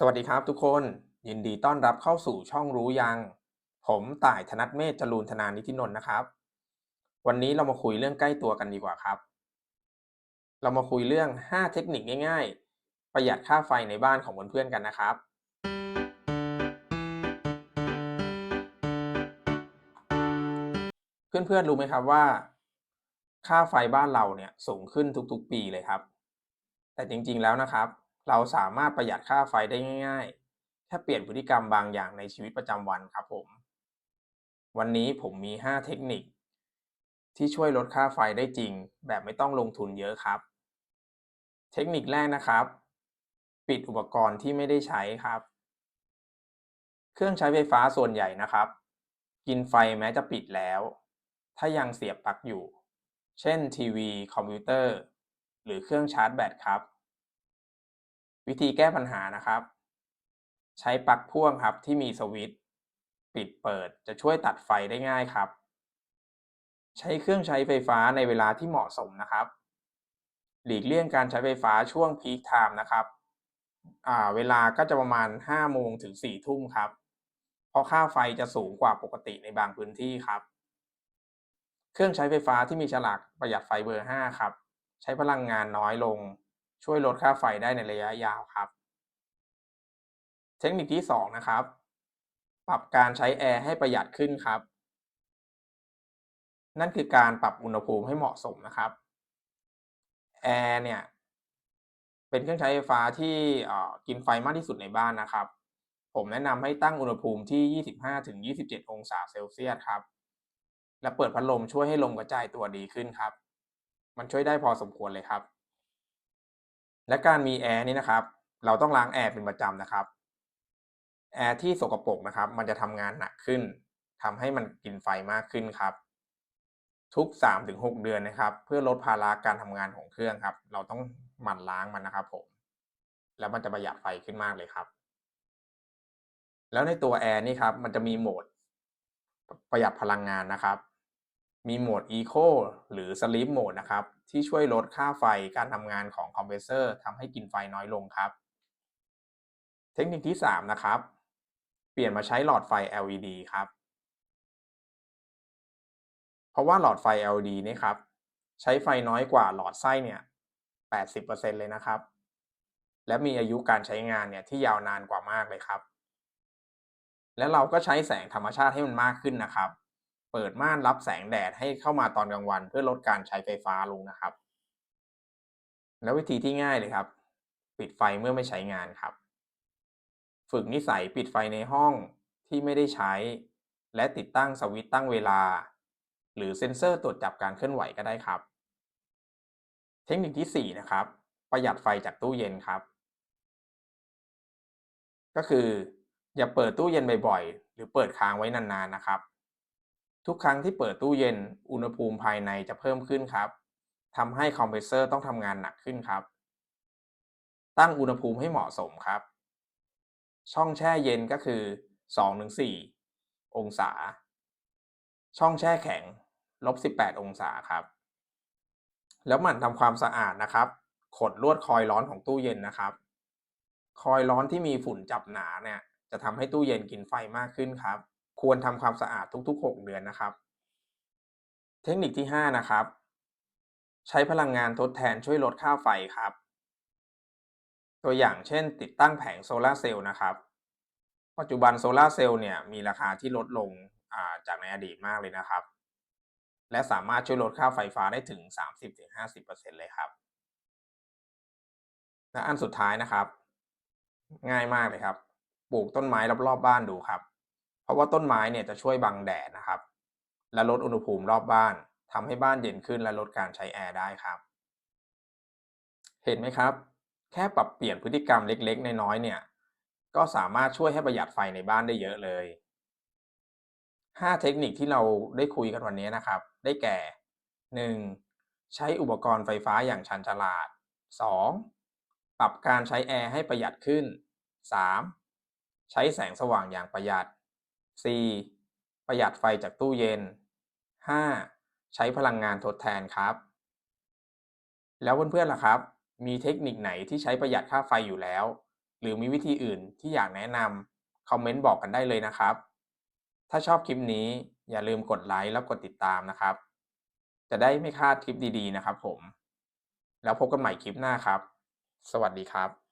สวัสดีครับทุกคนยินดีต้อนรับเข้าสู่ช่องรู้ยัง ผมต่ายธนัทเมธจรูนธนานิธินนท์นะครับ วันนี้เรามาคุยเรื่องใกล้ตัวกันดีกว่าครับ เรามาคุยเรื่อง 5 เทคนิคง่าย ๆ ประหยัดค่าไฟในบ้านของเพื่อนๆกันนะครับ เพื่อนๆรู้ไหมครับว่า ค่าไฟบ้านเราเนี่ยสูงขึ้นทุกๆ ปีเลยครับ แต่จริงๆแล้วนะครับ เราสามารถประหยัดค่าไฟได้ง่าย ๆ แค่เปลี่ยนพฤติกรรมบางอย่างในชีวิตประจำวันครับผม วันนี้ผมมี 5 เทคนิค ที่ช่วยลดค่าไฟได้จริง แบบไม่ต้องลงทุนเยอะครับ เทคนิคแรกนะครับ ปิดอุปกรณ์ที่ไม่ได้ใช้ครับ เครื่องใช้ไฟฟ้าส่วนใหญ่นะครับ กินไฟแม้จะปิดแล้ว ถ้ายังเสียบปลั๊กอยู่ เช่นทีวี คอมพิวเตอร์ หรือเครื่องชาร์จแบตครับ วิธีแก้ปัญหานะครับ ใช้ปลั๊กพ่วงครับที่มีสวิตช์ปิดเปิดจะช่วยตัดไฟได้ง่ายครับ ใช้เครื่องใช้ไฟฟ้าในเวลาที่เหมาะสมนะครับ หลีกเลี่ยงการใช้ไฟฟ้าช่วงพีคไทม์นะครับเวลาก็จะประมาณ 5 โมงถึง 4 ทุ่มครับ เพราะค่าไฟจะสูงกว่าปกติในบางพื้นที่ครับ เครื่องใช้ไฟฟ้าที่มีฉลากประหยัดไฟเบอร์ 5 ครับ ใช้พลังงานน้อยลง ช่วยลดค่าไฟได้ในระยะยาวครับ เทคนิคที่ 2 นะครับ ปรับการใช้แอร์ให้ประหยัดขึ้นครับ นั่นคือการปรับอุณหภูมิให้เหมาะสมนะครับแอร์เนี่ยเป็นเครื่องใช้ไฟฟ้าที่กินไฟมากที่สุดในบ้านนะครับ ผมแนะนำให้ตั้งอุณหภูมิที่ 25-27 องศาเซลเซียสครับ และเปิดพัดลมช่วยให้ลมกระจายตัวดีขึ้นครับ มันช่วยได้พอสมควรเลยครับ และการมีแอร์นี่นะครับ เราต้องล้างแอร์เป็นประจำนะครับ แอร์ที่สกปรกนะครับ มันจะทำงานหนักขึ้นทำให้มันกินไฟมากขึ้นครับ ทุก 3-6 เดือนนะครับ เพื่อลดภาระการทำงานของเครื่องครับ เราต้องหมั่นล้างมันนะครับผม แล้วมันจะประหยัดไฟขึ้นมากเลยครับ แล้วในตัวแอร์นี่ครับ มันจะมีโหมดประหยัดพลังงานนะครับ มีโหมด Eco หรือ Sleep Mode นะครับ ที่ช่วยลดค่าไฟการทำงานของคอมเพรสเซอร์ทำให้กินไฟน้อยลงครับ เทคนิคที่ 3 นะครับ เปลี่ยนมาใช้หลอดไฟ LED ครับ เพราะว่าหลอดไฟ LED นี่ครับ ใช้ไฟน้อยกว่าหลอดไส้เนี่ย 80%เลยนะครับ และมีอายุการใช้งานเนี่ยที่ยาวนานกว่ามากเลยครับ และเราก็ใช้แสงธรรมชาติให้มันมากขึ้นนะครับ เปิดม่านรับแสงแดดให้เข้ามาตอนกลางวัน เพื่อลดการใช้ไฟฟ้าลงนะครับ แล้ววิธีที่ง่ายเลยครับ ปิดไฟเมื่อไม่ใช้งานครับ ฝึกนิสัยปิดไฟในห้องที่ไม่ได้ใช้ และติดตั้งสวิตช์ตั้งเวลา หรือเซ็นเซอร์ตรวจจับการเคลื่อนไหวก็ได้ครับ เทคนิคที่ 4 นะครับ ประหยัดไฟจากตู้เย็นครับ ก็คืออย่าเปิดตู้เย็นบ่อยๆ หรือเปิดค้างไว้นานๆนะครับ ทุกครั้งที่เปิดตู้เย็นอุณหภูมิภายในจะเพิ่มขึ้นครับทำให้คอมเพรสเซอร์ต้องทำงานหนักขึ้นครับ ตั้งอุณหภูมิให้เหมาะสมครับ ช่องแช่เย็นก็คือ 2-4 องศา ช่องแช่แข็งลบ18 องศาครับ แล้วหมั่นทำความสะอาดนะครับ ขดลวดคอยร้อนของตู้เย็นนะครับ คอยร้อนที่มีฝุ่นจับหนาเนี่ยจะทำให้ตู้เย็นกินไฟมากขึ้นครับ ควรทำความสะอาดทุก ๆ 6 เดือนนะครับ เทคนิคที่ 5 นะครับ ใช้พลังงานทดแทนช่วยลดค่าไฟครับ ตัวอย่างเช่น ติดตั้งแผงโซลาร์เซลล์นะครับ ปัจจุบันโซลาร์เซลล์เนี่ยมีราคาที่ลดลงจากในอดีตมากเลยนะครับ และสามารถช่วยลดค่าไฟฟ้าได้ถึง 30-50%เลยครับ และอันสุดท้ายนะครับ ง่ายมากเลยครับ ปลูกต้นไม้รอบๆบ้านดูครับ ราะว่าต้นไม้เนี่ยจะช่วยบังแดดนะครับ และลดอุณหภูมิรอบบ้านทำให้บ้านเย็นขึ้นและลดการใช้แอร์ได้ครับ เห็นไหมครับ แค่ปรับเปลี่ยนพฤติกรรมเล็กๆ น้อยๆเนี่ย ก็สามารถช่วยให้ประหยัดไฟในบ้านได้เยอะเลย 5 เทคนิคที่เราได้คุยกันวันนี้นะครับ ได้แก่ 1. ใช้อุปกรณ์ไฟฟ้าอย่างชันฉลาด 2. ปรับการใช้แอร์ให้ประหยัดขึ้น 3. ใช้แสงสว่างอย่างประหยัด 4. ประหยัดไฟจากตู้เย็น 5. ใช้พลังงานทดแทนครับ แล้วเพื่อนๆล่ะครับ มีเทคนิคไหนที่ใช้ประหยัดค่าไฟอยู่แล้ว หรือมีวิธีอื่นที่อยากแนะนำคอมเมนต์บอกกันได้เลยนะครับ ถ้าชอบคลิปนี้อย่าลืมกดไลค์แล้วกดติดตามนะครับ จะได้ไม่พลาดคลิปดีๆนะครับผม แล้วพบกันใหม่คลิปหน้าครับ สวัสดีครับ